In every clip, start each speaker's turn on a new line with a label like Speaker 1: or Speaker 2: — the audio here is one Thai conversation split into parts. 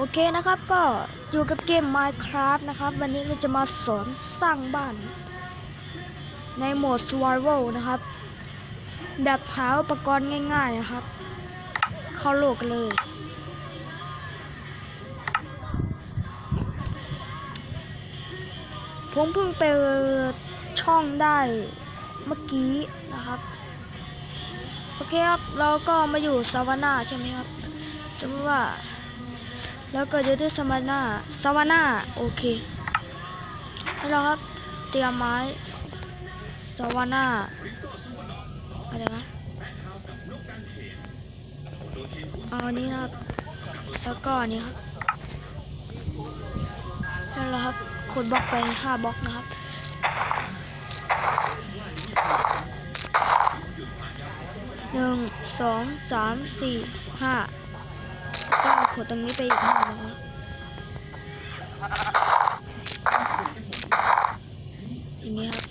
Speaker 1: โอเคนะครับก็อยู่กับเกม Minecraft นะครับ วันนี้เราจะมาสอนสร้างบ้าน ในโหมด Survival นะครับ แบบหาอุปกรณ์ง่ายๆนะครับ เข้าโลกกันเลย ผมเพิ่งเปิดช่องได้เมื่อกี้นะครับ โอเคครับ เราก็มาอยู่ซาวาน่าใช่ไหมครับสมมติว่า แล้วก็จะได้ซาวาน่าซาวาน่าโอเคแล้วเราครับเตรียมไม้ซาวาน่าอะไรนะเอาอันนี้นะครับแล้วก็อันนี้ครับแล้วเราครับขุดบล็อกไปห้าบล็อกนะครับหนึ่งสองสามสี่ห้า ขุดตรงนี้ไปอีกห้านะครับอย่างนี้ครับ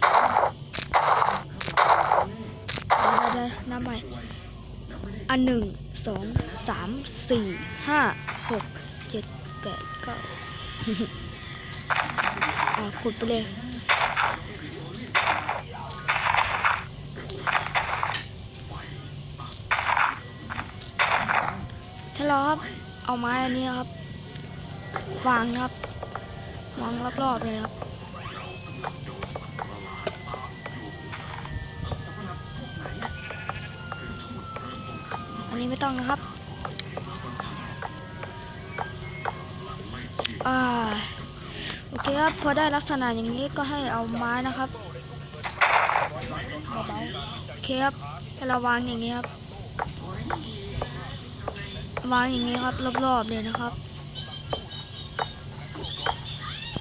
Speaker 1: เดี๋ยวๆๆนับใหม่ อันหนึ่งสองสามสี่ห้าหกเจ็ดแปดเก้าอะขุดไปเลยถ้าเราครับ เอาไม้อันนี้ครับ วางครับ วางรอบๆเลยครับ อันนี้ไม่ต้องนะครับอ่าโอเคครับ พอได้ลักษณะอย่างนี้ก็ให้เอาไม้นะครับเบาๆโอเคครับให้เราวางอย่างนี้ครับ วางอย่างนี้ครับ รอบๆเลยนะครับ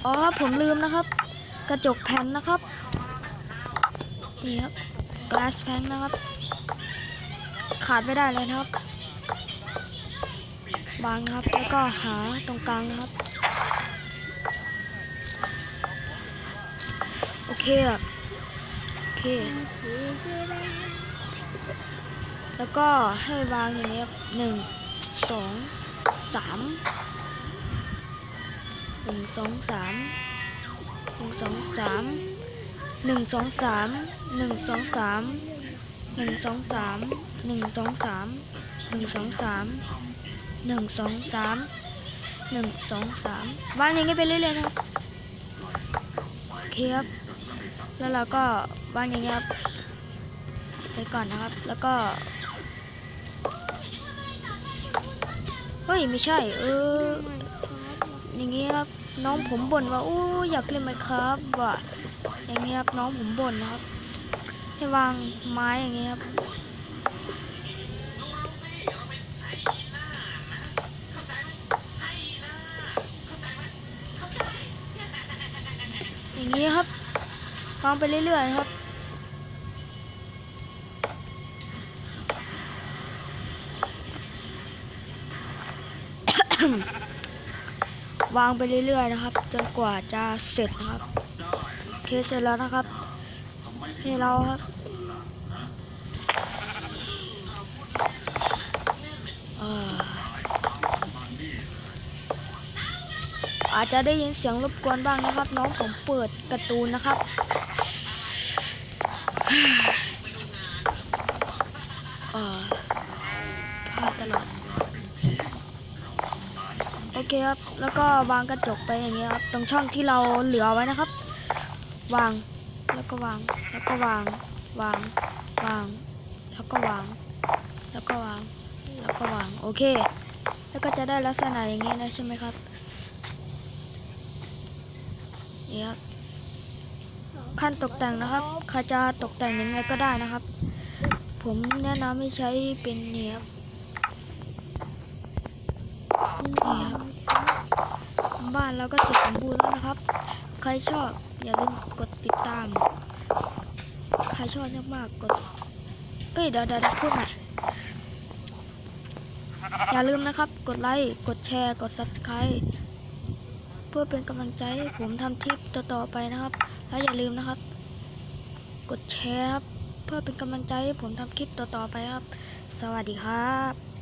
Speaker 1: อ๋อครับผมลืมนะครับ กระจกแผ่นนะครับนี่ครับ glass pan นะครับ ขาดไม่ได้เลยนะครับวางครับ แล้วก็หาตรงกลางนะครับ โอเคครับโอเค แล้วก็ให้วางอย่างนี้หนึ่ง สองสามหนึ่งสองสามหนึ่งสองสามหนึ่งสองสามหนึ่งสองสามหนึ่งสองสามหนึ่งสองสามหนึ่งสองสามหนึ่งสองสามหนึ่งสองสามวางอย่างนี้ไปเรื่อยๆนะครับโอเคครับ แล้วเราก็วางอย่างนี้ครับไปก่อนนะครับ แล้วก็ ยไม่ใช่ เออ อย่างงี้ครับน้องผมบ่นว่าอู้อยากเล่นไหมครับว่ะอย่างงี้ครับน้องผมบ่นนะครับให้วางไม้อย่างงี้ครับอย่างงี้ครับวางไปเรื่อยๆครับ วางไปเรื่อยๆนะครับ จนกว่าจะเสร็จนะครับเคเสร็จแล้วนะครับให้เราครับอาจจะได้ยินเสียงรบกวนบ้างนะครับ น้องผมเปิดการ์ตูนนะครับอ่อพลาดตลอด โอเคครับ แล้วก็วางกระจกไปอย่างเงี้ยครับ ตรงช่องที่เราเหลือไว้นะครับ วาง แล้วก็วาง แล้วก็วาง วาง วาง แล้วก็วาง แล้วก็วาง แล้วก็วาง โอเค แล้วก็จะได้ลักษณะอย่างนี้นะใช่ไหมครับ นี่ครับ ขั้นตกแต่งนะครับใครจะตกแต่งยังไงก็ได้นะครับ ผมแนะนำให้ใช้เป็นเนี่ยครับ บ้านเราก็เสร็จสมบูรณ์แล้วนะครับ ใครชอบอย่าลืมกดติดตาม ใครชอบมากๆกด เอ้ยเดี๋ยวเดี๋ยวเดี๋ยวพูดใหม่อย่าลืมนะครับ กดไลค์ กดแชร์ กด subscribe เพื่อเป็นกำลังใจให้ผมทำคลิปต่อๆไปนะครับ แล้วอย่าลืมนะครับ กดแชร์ครับ เพื่อเป็นกำลังใจให้ผมทำคลิปต่อๆไปครับ สวัสดีครับ